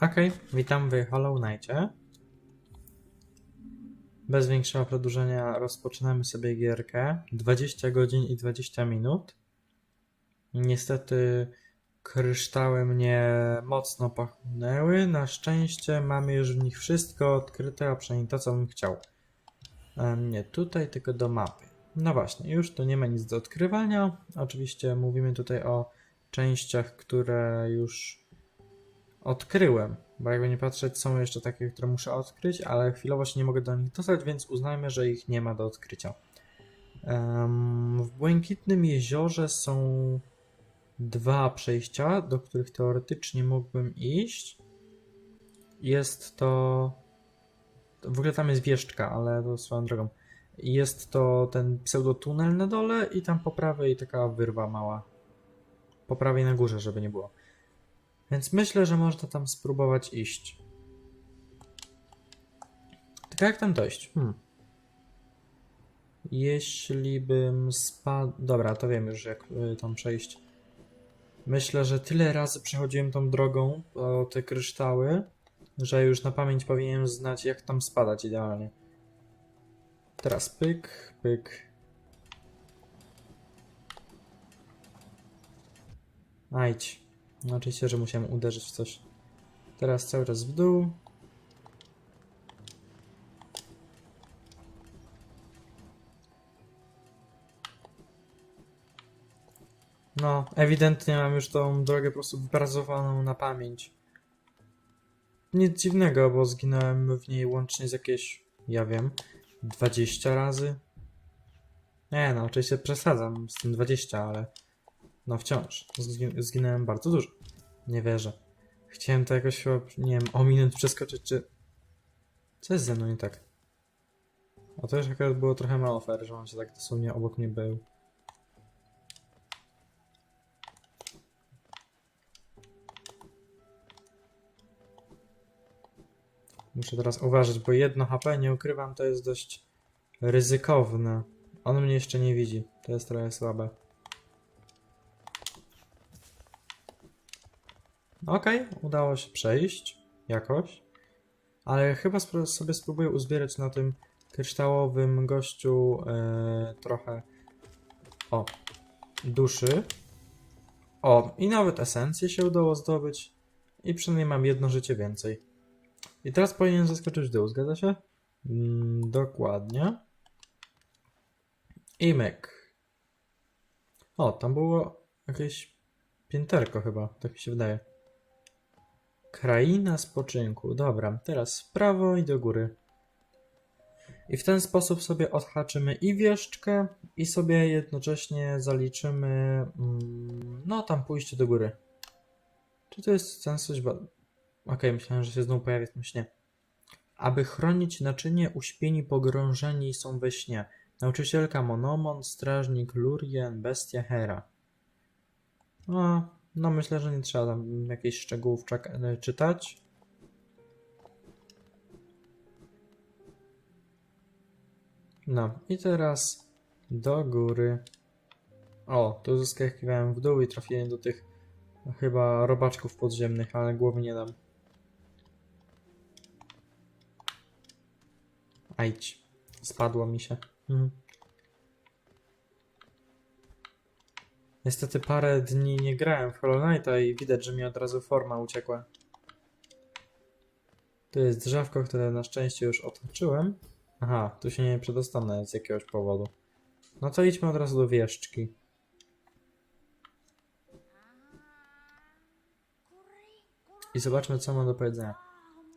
Okej, witam w Hollow Knightie. Bez większego przedłużenia rozpoczynamy sobie gierkę. 20 godzin i 20 minut. Niestety kryształy mnie mocno pachnęły. Na szczęście mamy już w nich wszystko odkryte, a przynajmniej to, co bym chciał. Em, Nie tutaj, tylko do mapy. No właśnie, już tu nie ma nic do odkrywania. Oczywiście mówimy tutaj o częściach, które już odkryłem, bo jakby nie patrzeć, są jeszcze takie, które muszę odkryć, ale chwilowo się nie mogę do nich dostać, więc uznajmy, że ich nie ma do odkrycia. Em, w Błękitnym Jeziorze są dwa przejścia, do których teoretycznie mógłbym iść. Jest to... W ogóle tam jest wieszczka, ale to swoją drogą. Jest to ten pseudotunel na dole i tam po prawej taka wyrwa mała. Po prawej na górze, żeby nie było. Więc myślę, że można tam spróbować iść. Tylko jak tam dojść? Hmm. Jeśli bym spadł... Dobra, to wiem już jak y, tam przejść. Myślę, że tyle razy przechodziłem tą drogą po te kryształy, że już na pamięć powinienem znać jak tam spadać idealnie. Teraz pyk, pyk. Ajdź. No, oczywiście, że musiałem uderzyć w coś. Teraz cały czas w dół. No, ewidentnie mam już tą drogę po prostu wypracowaną na pamięć. Nic dziwnego, bo zginąłem w niej łącznie z jakieś, ja wiem, 20 razy. Nie, no, oczywiście przesadzam z tym 20, ale no wciąż. Zgi- Zginąłem bardzo dużo. Nie wierzę. Chciałem to jakoś, nie wiem, ominąć, przeskoczyć, czy... Co jest ze mną nie tak? A to już akurat było trochę mało fair, że on się tak dosłownie obok mnie był. Muszę teraz uważać, bo jedno HP, nie ukrywam, to jest dość ryzykowne. On mnie jeszcze nie widzi. To jest trochę słabe. Okej, udało się przejść jakoś. Ale chyba sobie spróbuję uzbierać na tym kryształowym gościu e, trochę o duszy. O, i nawet esencję się udało zdobyć. I przynajmniej mam jedno życie więcej. I teraz powinien zaskoczyć dół, zgadza się? Mm, dokładnie. I myk. O, tam było jakieś pięterko chyba, tak mi się wydaje. Kraina spoczynku. Dobra, teraz w prawo i do góry. I w ten sposób sobie odhaczymy i wieszczkę, i sobie jednocześnie zaliczymy, mm, no tam pójście do góry. Czy to jest sens coś ba... Okej, myślałem, że się znowu pojawi śnie. Aby chronić naczynie, uśpieni pogrążeni są we śnie. Nauczycielka Monomon, strażnik Lurien, bestia Hera. No, no myślę, że nie trzeba tam jakichś szczegółów e, czytać. No i teraz do góry. O, tu zeskakiwałem w dół i trafiłem do tych chyba robaczków podziemnych, ale głowy nie dam. Ajdź. Spadło mi się. Mhm. Niestety parę dni nie grałem w Hollow Knighta i widać, że mi od razu forma uciekła. Tu jest drzewko, które na szczęście już otoczyłem. Aha, tu się nie przedostanę z jakiegoś powodu. No to idźmy od razu do wieszczki. I zobaczmy, co ma do powiedzenia.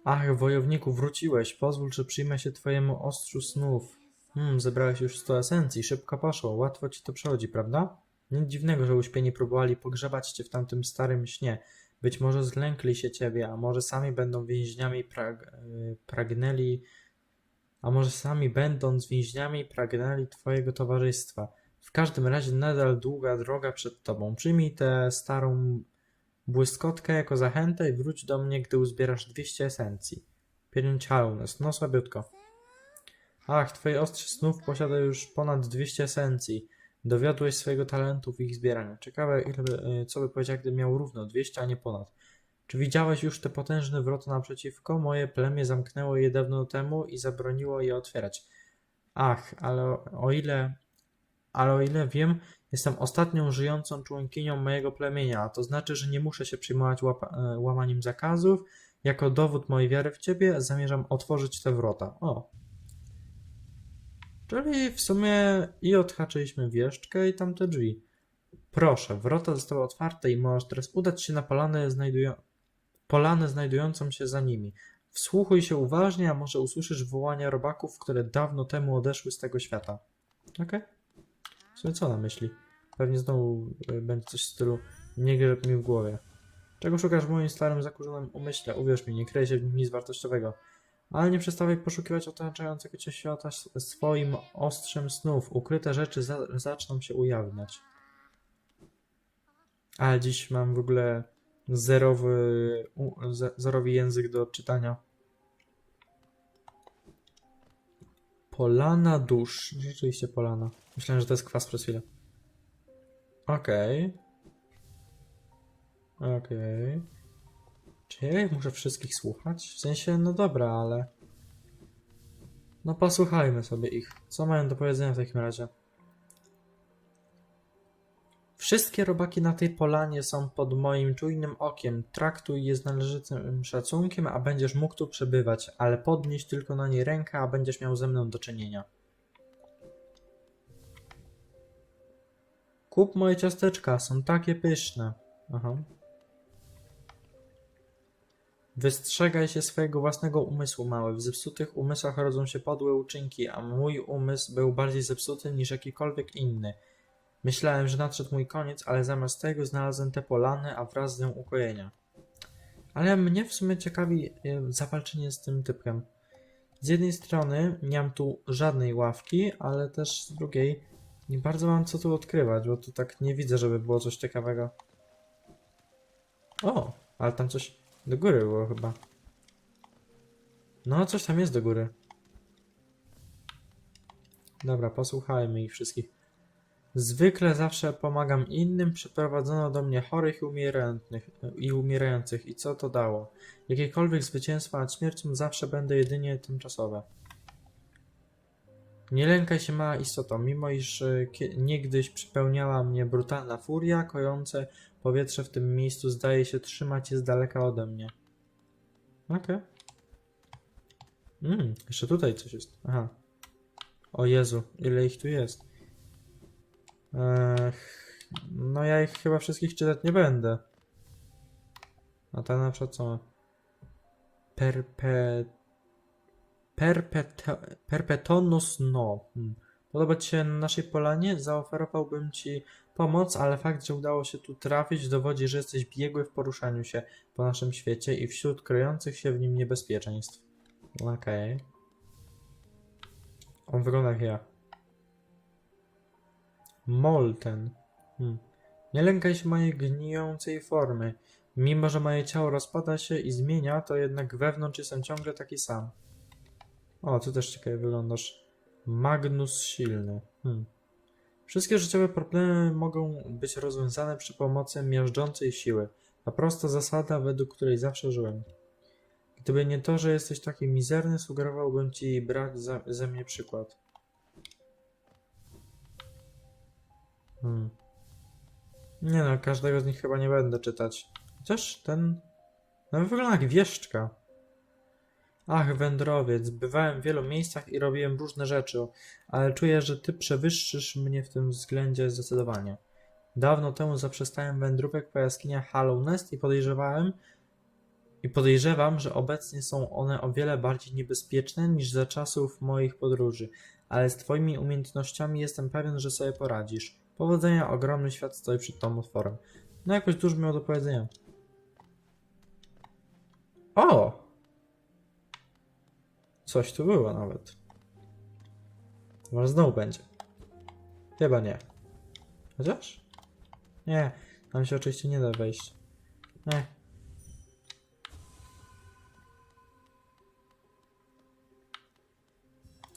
Ach, wojowniku, wróciłeś. Pozwól, że przyjmę się twojemu ostrzu snów. Hmm, zebrałeś już 100 esencji. Szybko poszło. Łatwo ci to przechodzi, prawda? Nic dziwnego, że uśpieni próbowali pogrzebać cię w tamtym starym śnie. Być może zlękli się ciebie, a może sami będą więźniami prag y, pragnęli... A może sami będąc więźniami pragnęli twojego towarzystwa. W każdym razie nadal długa droga przed tobą. Przyjmij tę starą błyskotkę jako zachętę i wróć do mnie, gdy uzbierasz 200 esencji. Pięć Hallowness, no słabiutko. Ach, twoje ostrze snów posiada już ponad 200 esencji. Dowiodłeś swojego talentu w ich zbieraniu. Ciekawe, ile by, y, co by powiedział, gdy miał równo 200, a nie ponad. Czy widziałeś już te potężne wrota naprzeciwko? Moje plemię zamknęło je dawno temu i zabroniło je otwierać. Ach, ale o, ile... Ale o ile wiem, jestem ostatnią żyjącą członkinią mojego plemienia, a to znaczy, że nie muszę się przejmować łapa, e, łamaniem zakazów. Jako dowód mojej wiary w ciebie zamierzam otworzyć te wrota. O. Czyli w sumie i odhaczyliśmy wieszczkę i tamte drzwi. Proszę, wrota zostały otwarte i możesz teraz udać się na polanę, znajdują... znajdującą się za nimi. Wsłuchuj się uważnie, a może usłyszysz wołania robaków, które dawno temu odeszły z tego świata. Okej? W sumie co na myśli? Pewnie znowu y, będzie coś w stylu nie grzeb mi w głowie. Czego szukasz w moim starym, zakurzonym umyśle? Uwierz mi, nie kryje się w nim nic wartościowego. Ale nie przestawaj poszukiwać otaczającego cię świata swoim ostrzem snów. Ukryte rzeczy za zaczną się ujawniać. Ale dziś mam w ogóle zerowy, zerowy język do czytania. Polana dusz. Rzeczywiście polana. Myślałem, że to jest kwas przez chwilę. Okej. Okej. Czy ja muszę wszystkich słuchać? W sensie, no dobra, ale... No posłuchajmy sobie ich. Co mają do powiedzenia w takim razie? Wszystkie robaki na tej polanie są pod moim czujnym okiem. Traktuj je z należytym szacunkiem, a będziesz mógł tu przebywać, ale podnieś tylko na nie rękę, a będziesz miał ze mną do czynienia. Kup moje ciasteczka, są takie pyszne. Aha. Wystrzegaj się swojego własnego umysłu, mały. W zepsutych umysłach rodzą się podłe uczynki, a mój umysł był bardziej zepsuty niż jakikolwiek inny. Myślałem, że nadszedł mój koniec, ale zamiast tego znalazłem te polany, a wraz z nią ukojenia. Ale mnie w sumie ciekawi e, zawalczenie z tym typem. Z jednej strony nie mam tu żadnej ławki, ale też z drugiej nie bardzo mam co tu odkrywać, bo tu tak nie widzę, żeby było coś ciekawego. O, ale tam coś do góry było chyba. No, coś tam jest do góry. Dobra, posłuchajmy ich wszystkich. Zwykle zawsze pomagam innym, przyprowadzono do mnie chorych i umierających, i umierających. I co to dało? Jakiekolwiek zwycięstwo nad śmiercią zawsze będę jedynie tymczasowe. Nie lękaj się, mała istoto, mimo iż e, niegdyś przypełniała mnie brutalna furia, kojące powietrze w tym miejscu zdaje się trzymać je z daleka ode mnie. Okej. Mm, jeszcze tutaj coś jest. Aha. O Jezu, ile ich tu jest. Ech, no ja ich chyba wszystkich czytać nie będę. A ta na przykład co ma? Perpe... Perpeto... Perpetonus no. Hmm. Podoba ci się na naszej polanie? Zaoferowałbym ci pomoc, ale fakt, że udało się tu trafić, dowodzi, że jesteś biegły w poruszaniu się po naszym świecie i wśród kryjących się w nim niebezpieczeństw. Okej. On wygląda jak ja. Molten. Hmm. Nie lękaj się mojej gnijącej formy. Mimo, że moje ciało rozpada się i zmienia, to jednak wewnątrz jestem ciągle taki sam. O, ty też ciekawie wyglądasz. Magnus silny. Hmm. Wszystkie życiowe problemy mogą być rozwiązane przy pomocy miażdżącej siły. To prosta zasada, według której zawsze żyłem. Gdyby nie to, że jesteś taki mizerny, sugerowałbym ci brać za, ze mnie przykład. Hmm. Nie no, każdego z nich chyba nie będę czytać. Chociaż ten... No wygląda jak wieszczka. Ach, wędrowiec, bywałem w wielu miejscach i robiłem różne rzeczy, ale czuję, że ty przewyższysz mnie w tym względzie zdecydowanie. Dawno temu zaprzestałem wędrówek po jaskiniach Hollow Nest i podejrzewałem, i podejrzewam, że obecnie są one o wiele bardziej niebezpieczne niż za czasów moich podróży, ale z twoimi umiejętnościami jestem pewien, że sobie poradzisz. Powodzenia, ogromny świat stoi przed tą otworem. No jakoś dużo miał do powiedzenia. O! Coś tu było nawet. Może znowu będzie. Chyba nie. Chociaż? Nie, tam się oczywiście nie da wejść. Nie.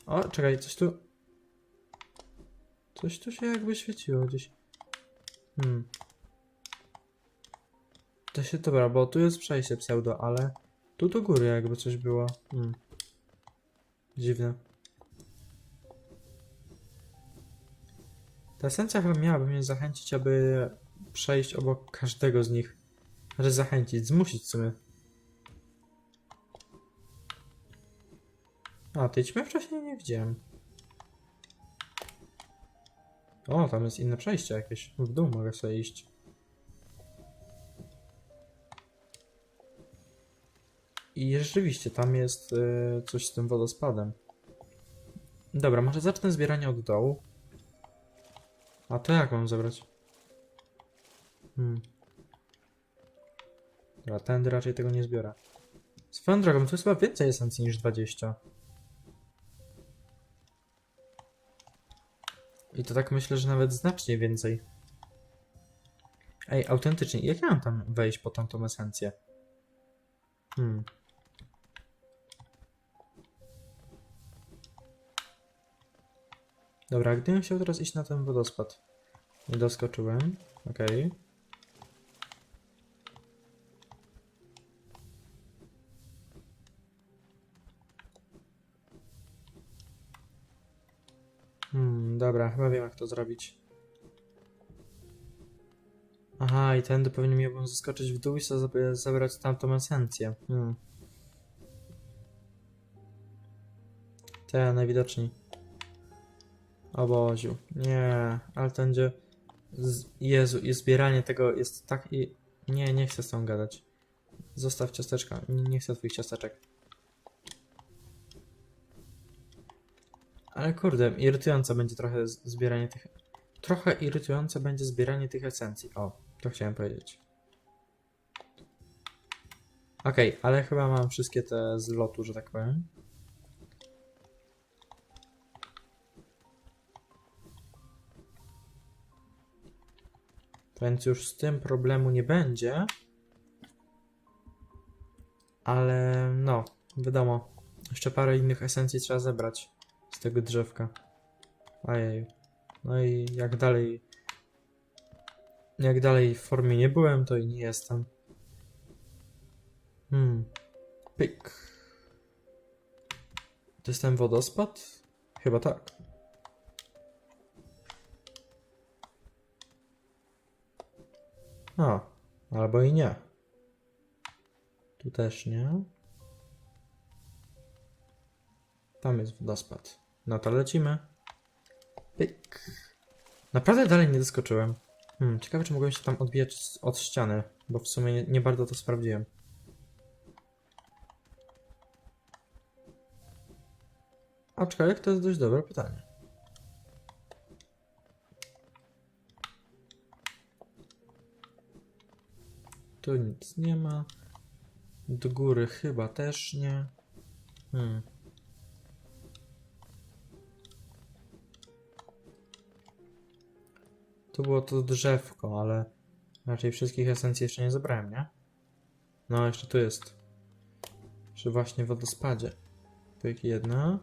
O, czekaj, coś tu... Coś tu się jakby świeciło gdzieś. Hmm. To się, dobra, bo tu jest przejście pseudo, ale tu do góry jakby coś było. Hmm. Dziwne. Ta esencja chyba miałaby mnie zachęcić, aby przejść obok każdego z nich. Znaczy zachęcić, zmusić w sumie. A, tej ćmy wcześniej nie widziałem. O, tam jest inne przejście jakieś. W dół mogę sobie iść. I rzeczywiście, tam jest e, coś z tym wodospadem. Dobra, może zacznę zbieranie od dołu. A to jak mam zabrać? Hmm. Dobra, tędy raczej tego nie zbiorę. Swoją drogą, tu jest chyba więcej esencji niż 20. I to tak myślę, że nawet znacznie więcej. Ej, autentycznie, jak ja mam tam wejść po tamtą esencję? Hmm. Dobra, gdybym chciał teraz iść na ten wodospad. Nie doskoczyłem. Okej. Hmm, dobra, chyba wiem jak to zrobić. Aha, i tędy pewnie miałbym zaskoczyć w dół i sobie zabrać tamtą esencję. Hmm. Te najwidoczniej. O Boziu. Nie, ale to będzie... Z... Jezu, i zbieranie tego jest tak i... Nie, nie chcę z tą gadać. Zostaw ciasteczka. Nie, nie chcę twoich ciasteczek. Ale kurde, irytujące będzie trochę zbieranie tych... Trochę irytujące będzie zbieranie tych esencji. O, to chciałem powiedzieć. Okej, ale chyba mam wszystkie te z lotu, że tak powiem. Więc już z tym problemu nie będzie. Ale no, wiadomo. Jeszcze parę innych esencji trzeba zebrać z tego drzewka. Ojej. No i jak dalej. Jak dalej w formie nie byłem, to i nie jestem. Hmm. Pyk. To jest ten wodospad? Chyba tak. A, albo i nie. Tu też nie. Tam jest wodospad. No to lecimy. Pyk. Naprawdę dalej nie doskoczyłem. Hmm, ciekawe, czy mogłem się tam odbijać od ściany, bo w sumie nie, nie bardzo to sprawdziłem. Aczkolwiek to jest dość dobre pytanie. Tu nic nie ma. Do góry chyba też nie. Hmm. Tu było to drzewko, ale raczej wszystkich esencji jeszcze nie zebrałem, nie? No, jeszcze tu jest. Przy właśnie wodospadzie. Pyk jedna.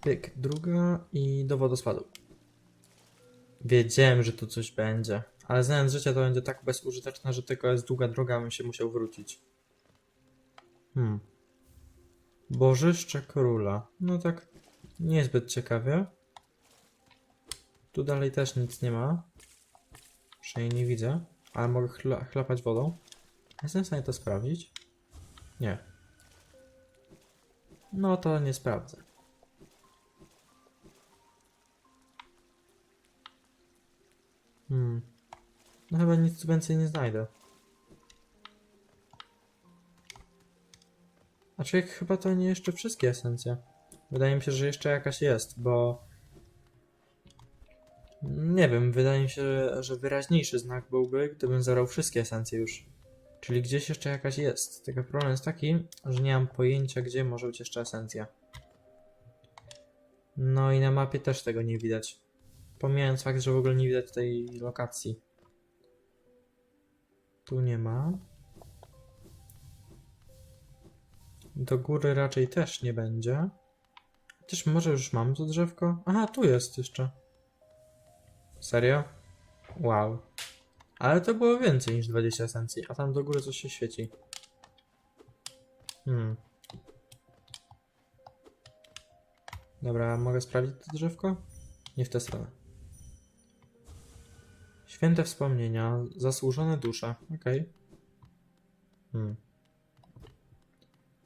Pyk druga i do wodospadu. Wiedziałem, że tu coś będzie. Ale znając życie, to będzie tak bezużyteczne, że tylko jest długa droga, bym się musiał wrócić. Hmm. Bożyszcze króla. No tak niezbyt ciekawie. Tu dalej też nic nie ma. Przynajmniej nie widzę. Ale mogę chla chlapać wodą. Jestem w stanie to sprawdzić? Nie. No to nie sprawdzę. No chyba nic tu więcej nie znajdę. Znaczy jak chyba to nie jeszcze wszystkie esencje. Wydaje mi się, że jeszcze jakaś jest, bo... Nie wiem, wydaje mi się, że- wyraźniejszy znak byłby, gdybym zebrał wszystkie esencje już. Czyli gdzieś jeszcze jakaś jest. Tylko problem jest taki, że nie mam pojęcia, gdzie może być jeszcze esencja. No i na mapie też tego nie widać. Pomijając fakt, że w ogóle nie widać tej lokacji. Tu nie ma. Do góry raczej też nie będzie. Chociaż może już mam to drzewko? Aha, tu jest jeszcze. Serio? Wow. Ale to było więcej niż 20 esencji, a tam do góry coś się świeci. Hmm. Dobra, mogę sprawdzić to drzewko? Nie w tę stronę. Święte wspomnienia, zasłużone dusze. Okej. Hmm.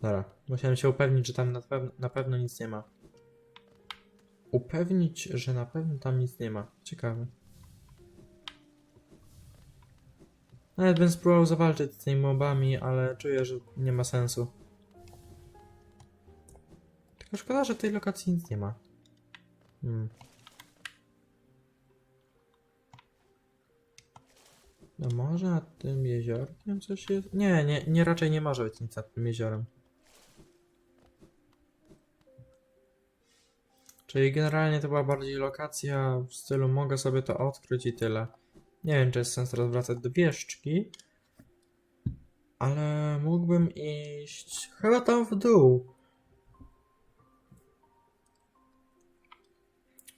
Dobra, musiałem się upewnić, że tam na, pew na pewno nic nie ma. Upewnić, że na pewno tam nic nie ma. Ciekawe. Nawet bym spróbował zawalczyć z tymi mobami, ale czuję, że nie ma sensu. Tylko szkoda, że w tej lokacji nic nie ma. Hmm. No może nad tym jeziorkiem coś jest? Nie, nie, nie, raczej nie może być nic nad tym jeziorem. Czyli generalnie to była bardziej lokacja w stylu mogę sobie to odkryć i tyle. Nie wiem, czy jest sens teraz wracać do wieszczki. Ale mógłbym iść chyba tam w dół.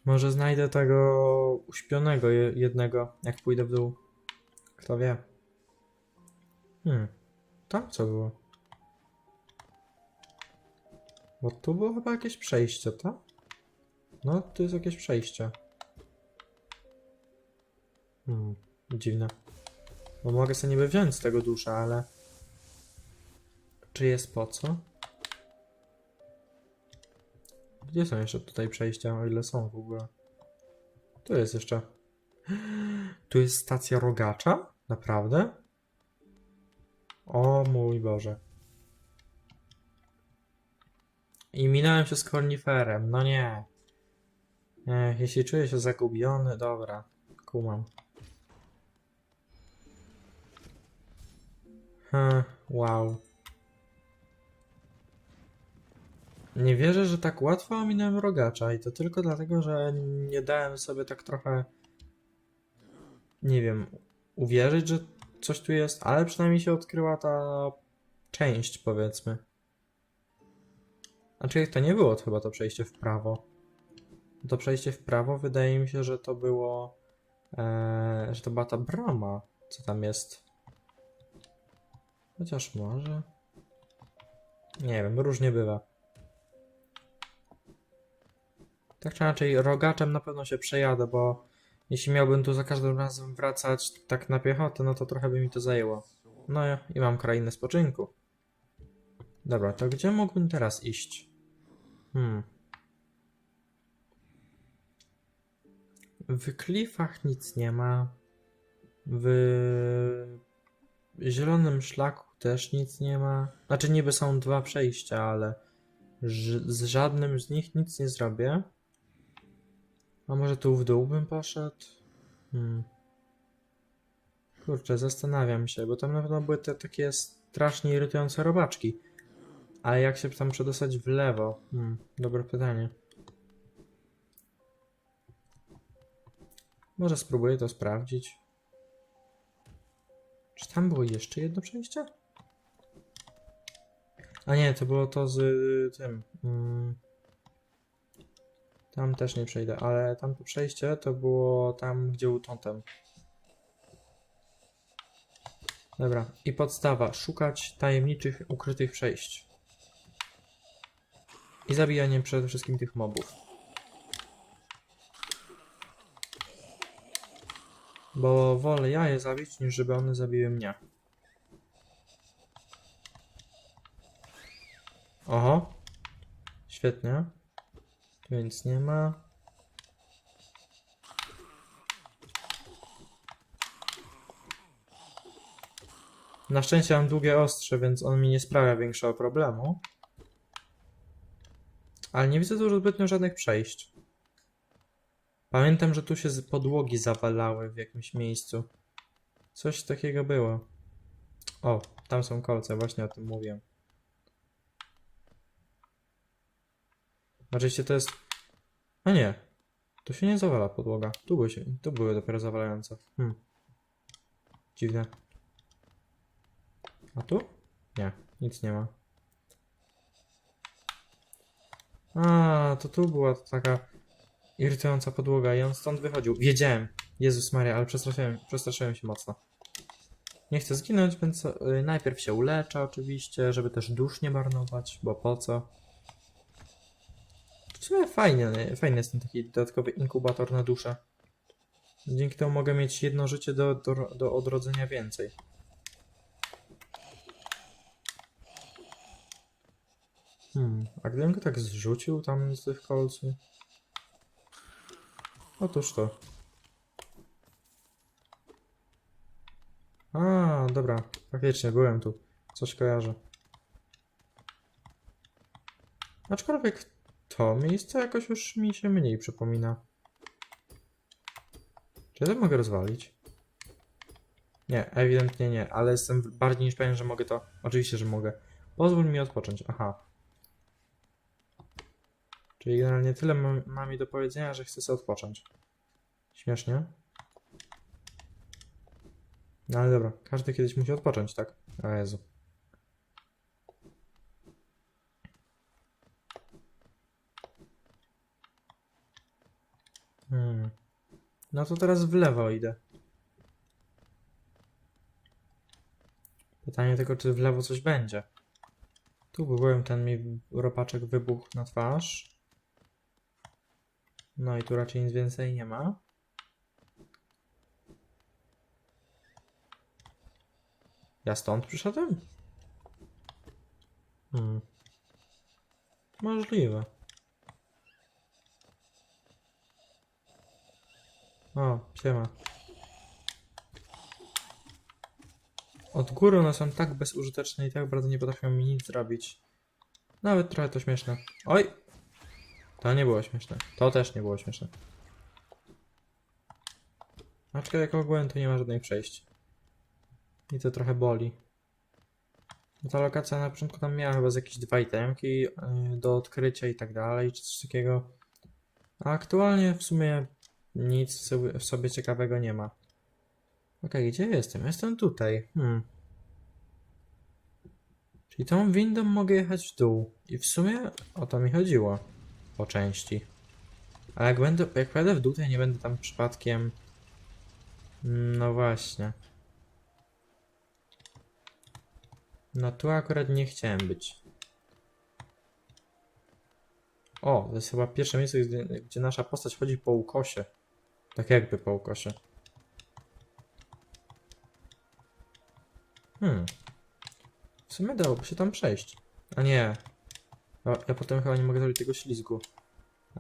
Może znajdę tego uśpionego je- jednego, jak pójdę w dół. Kto wie. Hmm. Tam co było? Bo tu było chyba jakieś przejście, tak? No, tu jest jakieś przejście. Hmm, dziwne. Bo mogę sobie niby wziąć z tego dusza, ale... Czy jest po co? Gdzie są jeszcze tutaj przejścia, o ile są w ogóle? Tu jest jeszcze. Tu jest stacja rogacza? Naprawdę? O mój Boże. I minąłem się z korniferem, no nie. Ech, jeśli czuję się zagubiony, dobra, kumam. Hm, wow. Nie wierzę, że tak łatwo ominąłem rogacza i to tylko dlatego, że nie dałem sobie tak trochę, nie wiem, uwierzyć, że coś tu jest, ale przynajmniej się odkryła ta część, powiedzmy. Znaczy, to nie było chyba to przejście w prawo. To przejście w prawo wydaje mi się, że to było, e, że to była ta brama, co tam jest. Chociaż może. Nie wiem, różnie bywa. Tak czy inaczej, rogaczem na pewno się przejadę, bo jeśli miałbym tu za każdym razem wracać tak na piechotę, no to trochę by mi to zajęło. No i mam krainę spoczynku. Dobra, to gdzie mógłbym teraz iść? Hmm. W klifach nic nie ma. W zielonym szlaku też nic nie ma. Znaczy niby są dwa przejścia, ale z żadnym z nich nic nie zrobię. A może tu w dół bym poszedł? Hmm. Kurczę, zastanawiam się, bo tam na pewno były te takie strasznie irytujące robaczki. Ale jak się tam przedostać w lewo? Hmm, dobre pytanie. Może spróbuję to sprawdzić. Czy tam było jeszcze jedno przejście? A nie, to było to z tym. Mm, tam też nie przejdę, ale tamto przejście to było tam, gdzie był totem. Dobra, i podstawa. Szukać tajemniczych, ukrytych przejść. I zabijanie przede wszystkim tych mobów. Bo wolę ja je zabić, niż żeby one zabiły mnie. Oho. Świetnie. Tu nic nie ma. Na szczęście mam długie ostrze, więc on mi nie sprawia większego problemu. Ale nie widzę tu zbytnio żadnych przejść. Pamiętam, że tu się z podłogi zawalały w jakimś miejscu. Coś takiego było. O, tam są kolce, właśnie o tym mówiłem. Oczywiście to jest... A nie. Tu się nie zawala podłoga. Tu były, się... tu były dopiero zawalające. Hmm. Dziwne. A tu? Nie, nic nie ma. A, to tu była taka irytująca podłoga i on stąd wychodził. Wiedziałem. Jezus Maria, ale przestraszyłem, przestraszyłem się mocno. Nie chcę zginąć, więc y, najpierw się uleczę oczywiście, żeby też dusz nie marnować, bo po co? Sumie nie? fajny jest ten taki dodatkowy inkubator na duszę. Dzięki temu mogę mieć jedno życie do, do, do odrodzenia więcej. Hmm, a gdybym go tak zrzucił tam z tych kolcy? Otóż to. A, dobra, faktycznie byłem tu. Coś kojarzę. Aczkolwiek to miejsce jakoś już mi się mniej przypomina. Czy ja to mogę rozwalić? Nie, ewidentnie nie, ale jestem bardziej niż pewien, że mogę to. Oczywiście, że mogę. Pozwól mi odpocząć. Aha. Czyli generalnie tyle mam, mi do powiedzenia, że chcę sobie odpocząć. Śmiesznie. No ale dobra, każdy kiedyś musi odpocząć, tak? O Jezu. Hmm. No to teraz w lewo idę. Pytanie tylko, czy w lewo coś będzie. Tu byłem, ten mi ropaczek wybuchł na twarz. No i tu raczej nic więcej nie ma. Ja stąd przyszedłem? Hmm. Możliwe. O, siema. Od góry one są tak bezużyteczne i tak bardzo nie potrafią mi nic zrobić. Nawet trochę to śmieszne. Oj! To nie było śmieszne. To też nie było śmieszne. Aczkolwiek ogółem to nie ma żadnych przejść. I to trochę boli. Bo ta lokacja na początku tam miała chyba z jakieś dwa itemki yy, do odkrycia i tak dalej, czy coś takiego. A aktualnie w sumie nic w sobie, ciekawego nie ma. Okej, gdzie jestem? Jestem tutaj. Hmm. Czyli tą windą mogę jechać w dół. I w sumie o to mi chodziło. Po części. Ale jak będę, jak pojadę w dół, to ja nie będę tam przypadkiem... No właśnie. No tu akurat nie chciałem być. O, to jest chyba pierwsze miejsce, gdzie, gdzie nasza postać chodzi po ukosie. Tak jakby po ukosie. Hmm. W sumie dałoby się tam przejść. A nie. Ja, ja potem chyba nie mogę zrobić tego ślizgu.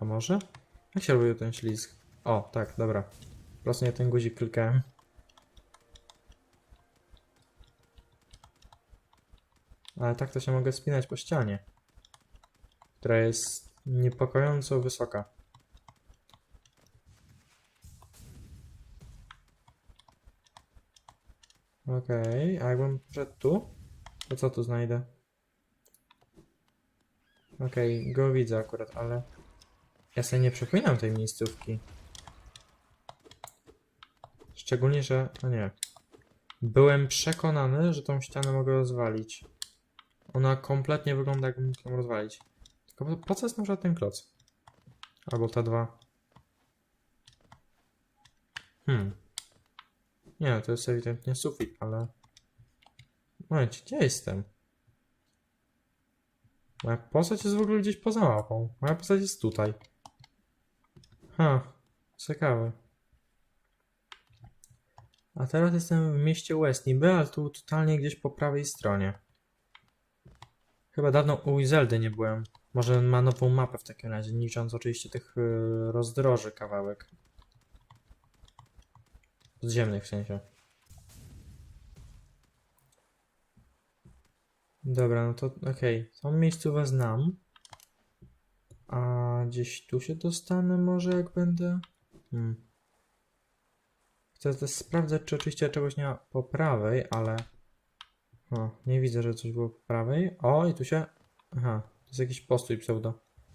A może? Jak się robił ten ślizg? O, tak, dobra. Po prostu nie ten guzik klikałem. Ale tak to się mogę spinać po ścianie. Która jest niepokojąco wysoka. Okej, a jakbym wszedł tu? To co tu znajdę? Okej, go widzę akurat, ale... Ja sobie nie przypominam tej miejscówki. Szczególnie, że... No nie. Byłem przekonany, że tą ścianę mogę rozwalić. Ona kompletnie wygląda, jakbym mógł ją rozwalić. Tylko po co jest na przykład ten kloc? Albo te dwa. Hmm. Nie, to jest ewidentnie sufit, ale... Momencie, gdzie jestem? Moja postać jest w ogóle gdzieś poza mapą. Moja postać jest tutaj. Ha, ciekawe. A teraz jestem w mieście West niby, ale tu totalnie gdzieś po prawej stronie. Chyba dawno u Izeldy nie byłem. Może ma nową mapę w takim razie, licząc oczywiście tych yy, rozdroży kawałek. Podziemnych w sensie. Dobra, no to okej. Tą miejscówę znam. A gdzieś tu się dostanę może jak będę? Hmm. Chcę też sprawdzać, czy oczywiście czegoś nie ma po prawej, ale... O, nie widzę, że coś było po prawej. O, i tu się... Aha, to jest jakiś postój pseudo.